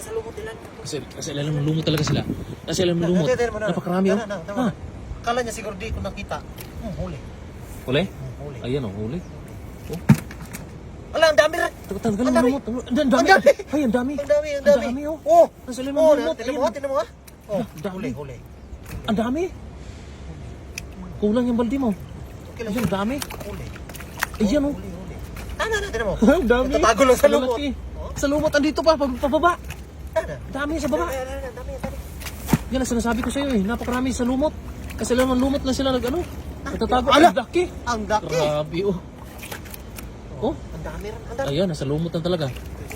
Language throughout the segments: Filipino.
Nasa lumot nila. Kasi, kasi alam mo, lumot talaga sila. Kasi alam mo, lumot. Napakarami oh. Ha? Kala niya siguro di ko nakita. Hmm, huli. Huli? Hmm, huli. Ayan oh, huli. Oh. Ala, ang dami rin. Mo dami. lumot. Ang dami. Ang dami. Ay, ang dami. Ang dami, ang Ang dami. oh. Oh. Nasa ilalim Oh, ng lumot. tinan mo, tinan mo ha. Oh, Ang dami. huli, huli. Ang dami. Kulang yung baldi mo. Okay lang. Ayan, ang dami. Huli. Ayan oh. Huli. Tana na, tinan mo. Ang dami. Natatago lang sa lumot. Lalaki. Oh. Sa lumot, andito pa, pababa. Dami sa baba. Yan ang sinasabi ko sa iyo eh. Napakarami sa lumot. Kasi mo, lumot na sila nag ano. Natatago. Ala! Ang laki. Ang daki. Grabe oh. Oh. Ang dami rin, ang dami. Ayan, nasa lumot na talaga.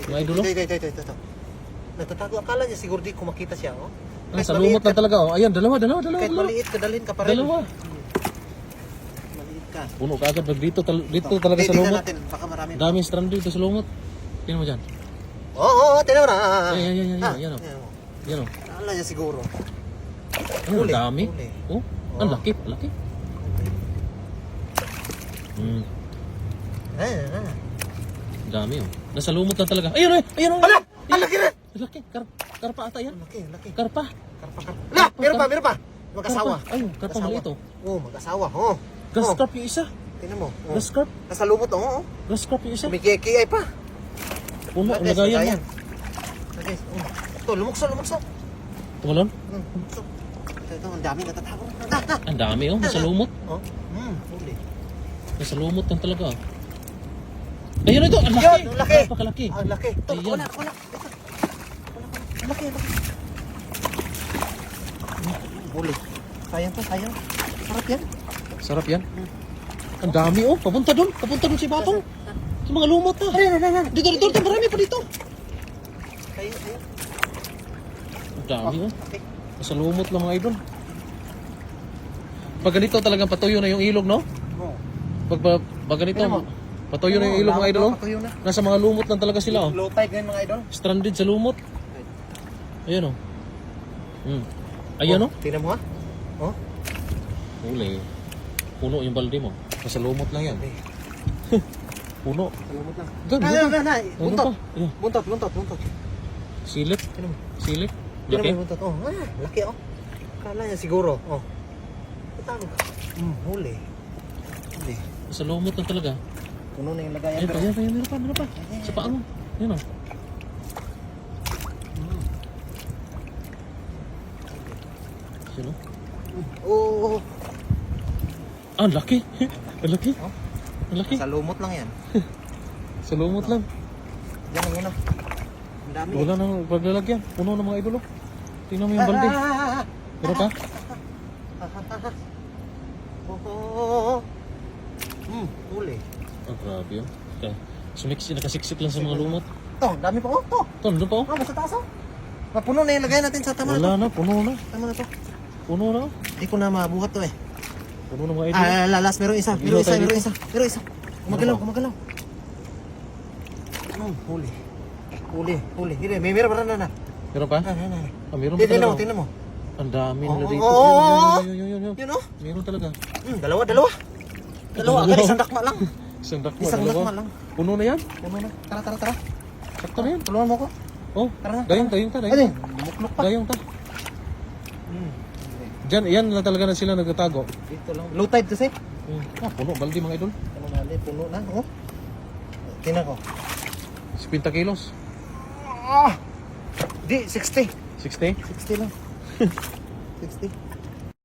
Mga idolo. Ito, ito, ito, ito, ito. Natatago, akala niya siguro di ko makita siya, oh. Ah, sa lumot na talaga oh. Ayan, dalawa, dalawa, dalawa. Kahit maliit ka, dalhin ka pa rin. Dalawa. Maliit ka. Puno ka agad. Dito, dito talaga sa lumot. natin, baka marami. Dami strand dito sa lumot. Tingnan mo dyan. Oo, oo, tingnan mo na. Ayan, ayan, ayan, Oh. tingnan mo. Yan oh. Akala niya siguro. Ang dami. huli. Oh, ang Oh. laki, laki. Hmm, Ayan, ayan. dami oh. Nasa lumot na talaga. Ayun, ayun, ayun. Hala! Ang laki rin! Ang laki. Kar karpa ata yan. Laki, laki. Karpa. Karpa, karpa. Ala, meron pa, meron pa. Mag-asawa. Ayun, karpa Mag-asawa. maliit oh. Oo, mag-asawa. Oo. Grass Oo, carp yung isa. Tingnan mo. Oo. Grass carp. Nasa lumot, oo. oo. Grass carp yung isa. Kumikiki-ay pa. Puno, Lagay, lagayan mo. Lagay, oo. Ito, lumukso, lumukso. Tumalon? Hmm, lumukso. Ito, ito, ang dami natatago. Ah, ah. Ang dami oh, nasa lumot. Oh. Hmm, huli. Nasa lumot lang talaga. oh. Ayun ito, ang laki. Yun, ang laki. Napakalaki. Ang laki. Ito, Ayan. wala, wala. Ito. Wala, wala. Ang laki, laki. Huli. Sayang to, sayang. Sarap yan. Sarap yan. Ang dami oh, papunta doon. Papunta doon si Batong. Sa mga lumot na. Ayun, ayun, ayun. Dito, dito, dito, marami pa dito. Sayang, sayang. Dami oh. Okay. Nasa lumot lang mga idol. Pag ganito talagang patuyo na yung ilog, no? Oo. Pag, pag, pag ganito, mo. patuyo na yung ilog mga idol, oh. Patuyo na. Nasa mga lumot lang talaga sila, oh. Low tide ngayon mga idol. Stranded sa lumot. Ayan, oh. Hmm. Ayan, oh. Tingnan mo ha. Oh. Huli. Puno yung balde mo. Nasa lumot lang yan. Puno. Salamat lang. Ay, ay, ay. Ano Buntot. Buntot, buntot, buntot. Silip. Tingnan Silip. Tingnan mo Laki. yung buntot. Oh, ah, laki oh. Kala niya siguro. Oh. Tatago. Hmm, huli. Huli. Nasa lumot lang talaga. Puno na yung lagayan. Ayan pa, ayan pa, meron pa, meron pa. Sa paa mo. Ayan, oh. Sino? Oo. Oh, Ah, laki. ang laki. Oh. Ang laki. Sa lumot lang yan. Sa lumot lang. Yan ang una. Ang dami. Wala nang paglalagyan. Puno ng mga idolo. Tingnan mo yung balde. Ah, ah, ah, ah. Meron pa? Ah, ah, ah, ah. Oh, oh, oh, oh. Hmm, huli. Oh, grabe yun. Okay. Sumiksi, nakasiksik lang sa mga lumot. Ito, ang dami pa oh. Ito. Ito, nandun pa oh. Ah, nasa taas oh. Mapuno na yung lagayan natin sa tama na Wala to. na, puno na. Tama na to. Puno na. Hindi ko na mabuhat to eh. Puno ng mga idolo. Ah, lalas, meron isa, meron isa, meron isa, meron isa. Gumagalaw, Ano ba? gumagalaw. Hmm, huli. Huli, huli. Hindi, may meron pa na na. Meron pa? Ah, ah, ah. Ah, meron pa talaga. tingnan mo. Ang dami nila dito. oo, oo, oo. Yun, yun, yun, yun, yun. Yun oh. Meron talaga. Hmm, dalawa, dalawa. Dalawa, agad isang dakma lang. Isang dakma, Isang dakma lang. Puno na yan. Puno na. Tara, tara, tara. Sakto na yan. Tulungan mo ko. Oh, Tara na. dayong, dayong ta, dayong. yun? Bumuklok pa. Dayong ta. Hmm. Diyan, yan na talaga na sila nagtatago. Dito lang. Low tide kasi. Hmm. Ah, puno, baldi mga idol. Ano mali, puno na. Oh. Tingnan ko. 50 kilos. Ah! Di, 60. 60? 60 lang. 60.